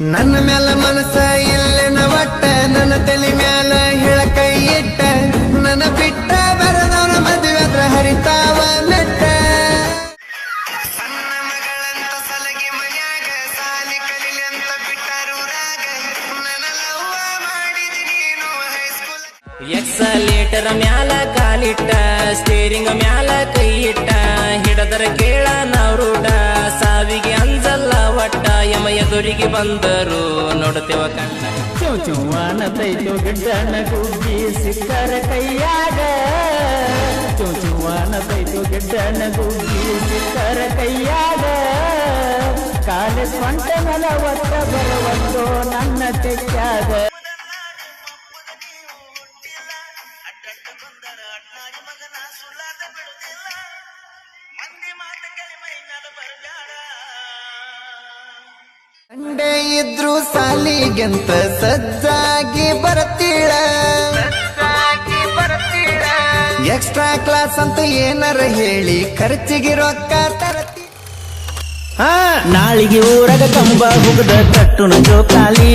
ನನ್ನ ಮ್ಯಾಲ ಮನಸ ಇಲ್ಲೆನ ಒಟ್ಟ ನನ್ನ ತಲೆ ಮ್ಯಾಲ ಹೇಳ ಕೈ ಇಟ್ಟ. ನನ್ನ ಬಿಟ್ಟ ಬರದವನ ಮದುವೆ ಹತ್ರ ಹರಿತಾವ ನೆಟ್ಟ ಎಕ್ಸಲೇಟರ್ ಮ್ಯಾಲ ಕಾಲಿಟ್ಟ ಸ್ಟೇರಿಂಗ್ ಮ್ಯಾಲ ಕೈ ಇಟ್ಟ. ಹಿಡದರ ಕೇಳ ಎದುರಿಗೆ ಬಂದರು. ನೋಡುತ್ತೇವ ಕಣ್ಣ. ತೈತು ಗಿಡ್ಡನ ಗುಬ್ಬಿ ಸಿಕ್ಕರ ಕೈಯಾಗ. ಚೌ ಚೌವಾನ ತೈತು ಗಿಡ್ಡನ ಗುಗ್ಗಿ ಸಿಕ್ಕರ ಕೈಯಾಗ. ಕಾಲೇಜ್ ಸ್ವಂತ ಒತ್ತ ಬರುವಂತೋ ನನ್ನ ತೆಕ್ಕಾಗ ಸಂಡೆ ಇದ್ರು ಸಾಲಿಗೆಂತ ಸಜ್ಜಾಗಿ ಬರ್ತೀಳ? ಎಕ್ಸ್ಟ್ರಾ ಕ್ಲಾಸ್ ಅಂತ ಏನಾರ ಹೇಳಿ ಖರ್ಚಿಗೆ ರೊಕ್ಕ ತರತಿ ಹಾ. ನಾಳಿಗೆ ಊರಾಗ ಕಂಬ ಹುಗದ ಕಟ್ಟುನ ಜೋಕಾಲಿ.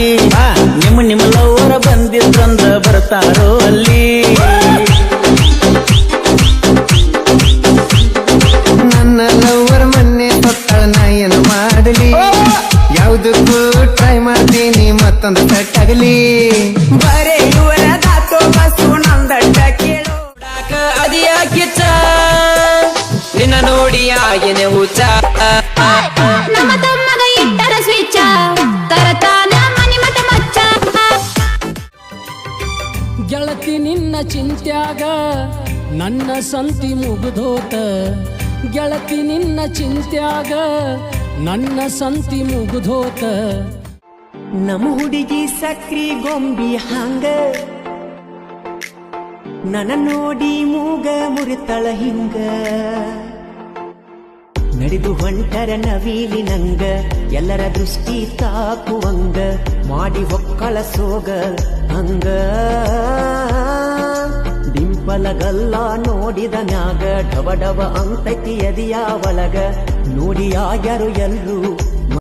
ನಿಮ್ಮ ನಿಮ್ಮ ಲವರ ಬಂದಿದ್ರಂದ ಬರ್ತಾರೋ ಅಲ್ಲಿ. ನನ್ನ ಲವರ್ ಮನ್ನೆ ಸತ್ತಳ ನಾ ಏನು ಮಾಡಲಿ? ಯಾವ್ದಕ್ಕೂ ಟ್ರೈ ಮಾಡ್ತೀನಿ ಮತ್ತೊಂದು ಸೆಟ್ ಆಗಲಿ. ಬರೇ ಬಸ್ಸು ಕೇಳೋ ನಿನ್ನ ನೋಡಿ ಆಗೇನೆ ಹುಚ್ಚ. ನಮ್ಮ ತಮ್ಮಗ ಇಟ್ಟರ ಸ್ವಿಚ. ತರತಾನ ಮನಿ ಮಠ ಮಚ್ಚ. ಗೆಳತಿ ನಿನ್ನ ಚಿಂತ್ಯಾಗ ನನ್ನ ಸಂತಿ ಮುಗಿದೋತ. ಗೆಳತಿ ನಿನ್ನ ಚಿಂತ್ಯಾಗ ನನ್ನ ಸಂತಿ ಮುಗುದೋತ. ನಮ್ಮ ಹುಡುಗಿ ಸಕ್ರಿ ಗೊಂಬಿ ಹಂಗ. ನನ ನೋಡಿ ಮೂಗ ಮುರಿತಳ ಹಿಂಗ. ನಡೆದು ಹೊಂಟರ ನವೀಲಿ ನಂಗ. ಎಲ್ಲರ ದೃಷ್ಟಿ ತಾಕುವಂಗ. ಮಾಡಿ ಒಕ್ಕಳ ಸೋಗ ಹಂಗ. ಡಿಂಪಲಗಲ್ಲ ನೋಡಿದ ನಾಗ ಡಬ ಡವ ಅಂತೈತಿ ನೋಡಿ ಎಲ್ಲರೂ